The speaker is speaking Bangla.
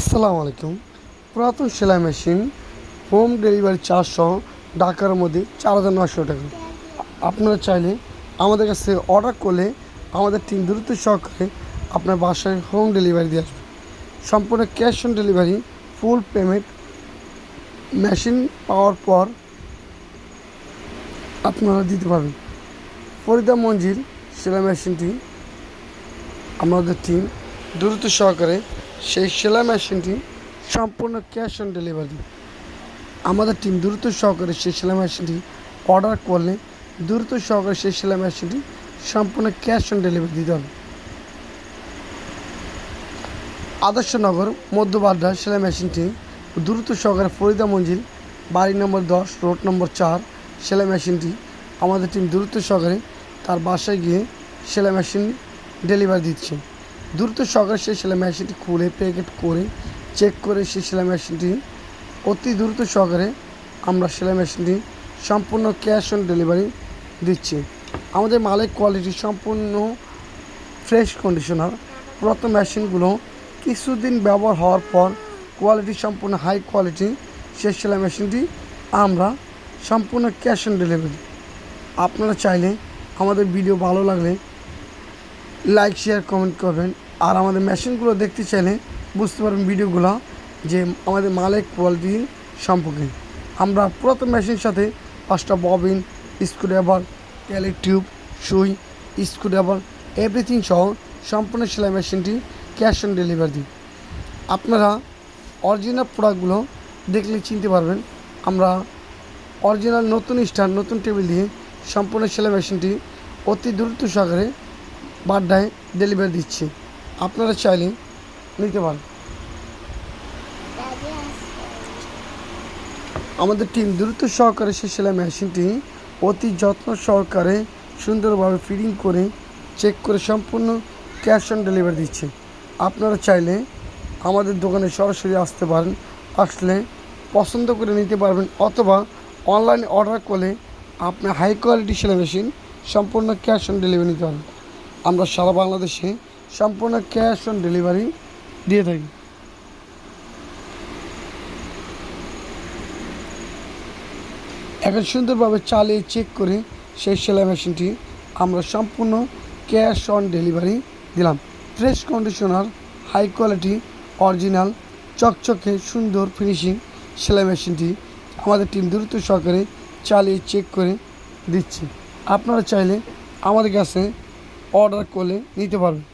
আসসালামু আলাইকুম। পুরাতন সেলাই মেশিন, হোম ডেলিভারি সহ ঢাকার মধ্যে চার হাজার নশো টাকা। আপনারা চাইলে আমাদের কাছে অর্ডার করলে আমাদের টিম দ্রুত সহকারে আপনার বাসায় হোম ডেলিভারি দিয়ে আসবে। সম্পূর্ণ cash on delivery full payment machine পাওয়ার পর আপনারা দিতে পারবেন। ফরিদা মঞ্জিল সেলাই মেশিনটি আমাদের টিম দ্রুত সহকারে সেই সেলাই মেশিনটি সম্পূর্ণ ক্যাশ অন ডেলিভারি। আমাদের টিম দ্রুত সহকারে সেই সেলাই মেশিনটি অর্ডার করলে দ্রুত সহকারে সেই সেলাই মেশিনটি সম্পূর্ণ ক্যাশ অন ডেলিভারি দিতে হবে। আদর্শনগর মধ্যবাড্ডা সেলাই মেশিনটি দ্রুত সহকারে ফরিদা মঞ্জিল, বাড়ি নম্বর দশ, রোড নম্বর চার, সেলাই মেশিনটি আমাদের টিম দ্রুত সহকারে তার বাসায় গিয়ে সেলাই মেশিন ডেলিভারি দিচ্ছে। দ্রুত সহকারে সেই সেলাই মেশিনটি খুলে প্যাকেট করে চেক করে সেই সেলাই মেশিনটি। অতি দ্রুত সহকারে আমরা সেলাই মেশিনটি সম্পূর্ণ ক্যাশ অন ডেলিভারি দিচ্ছি। আমাদের মালের কোয়ালিটি সম্পূর্ণ ফ্রেশ কন্ডিশনার পুরাতন মেশিনগুলো কিছুদিন ব্যবহার হওয়ার পর কোয়ালিটি সম্পূর্ণ হাই কোয়ালিটি সেই সেলাই মেশিনটি আমরা সম্পূর্ণ ক্যাশ অন ডেলিভারি আপনারা চাইলে আমাদের ভিডিও ভালো লাগলে লাইক শেয়ার কমেন্ট করবেন। আর আমাদের মেশিনগুলো দেখতে চাইলে বুঝতে পারবেন ভিডিওগুলো যে আমাদের মালের কোয়ালিটি সম্পর্কে। আমরা পুরাতন মেশিনের সাথে পাঁচটা ববিন স্ক্রুড্রাইভার ট্যালি টিউব সুই স্ক্রুড্রাইভার এভরিথিং সহ সম্পূর্ণ সেলাই মেশিনটি ক্যাশ অন ডেলিভারি দিই আপনারা অরিজিনাল প্রোডাক্টগুলো দেখলে চিনতে পারবেন। আমরা অরিজিনাল নতুন স্ট্যান্ড নতুন টেবিল দিয়ে সম্পূর্ণ সেলাই মেশিনটি অতি দ্রুত সাগরে বাড্ডায় ডেলিভারি দিচ্ছি। আপনারা চাইলে নিতে পারেন। আমাদের টিম দ্রুত সহকারে সেই সেলাই মেশিনটি অতি যত্ন সহকারে সুন্দরভাবে ফিটিং করে চেক করে সম্পূর্ণ ক্যাশ অন ডেলিভারি দিচ্ছে। আপনারা চাইলে আমাদের দোকানে সরাসরি আসতে পারেন, আসলে পছন্দ করে নিতে পারবেন অথবা অনলাইনে অর্ডার করলে আপনার হাই কোয়ালিটি সেলাই মেশিন সম্পূর্ণ ক্যাশ অন ডেলিভারি নিতে পারবেন আমরা সারা বাংলাদেশে সম্পূর্ণ ক্যাশ অন ডেলিভারি দিয়ে থাকি। এখন সুন্দরভাবে চালিয়ে চেক করে সেই সেলাই মেশিনটি আমরা সম্পূর্ণ ক্যাশ অন ডেলিভারি দিলাম। Fresh conditioner, high quality, original, চকচকে, সুন্দর ফিনিশিং সেলাই মেশিনটি আমাদের টিম দ্রুত সহকারে চালিয়ে চেক করে দিচ্ছে। আপনারা চাইলে আমাদের কাছে অর্ডার করলে নিতে পারবেন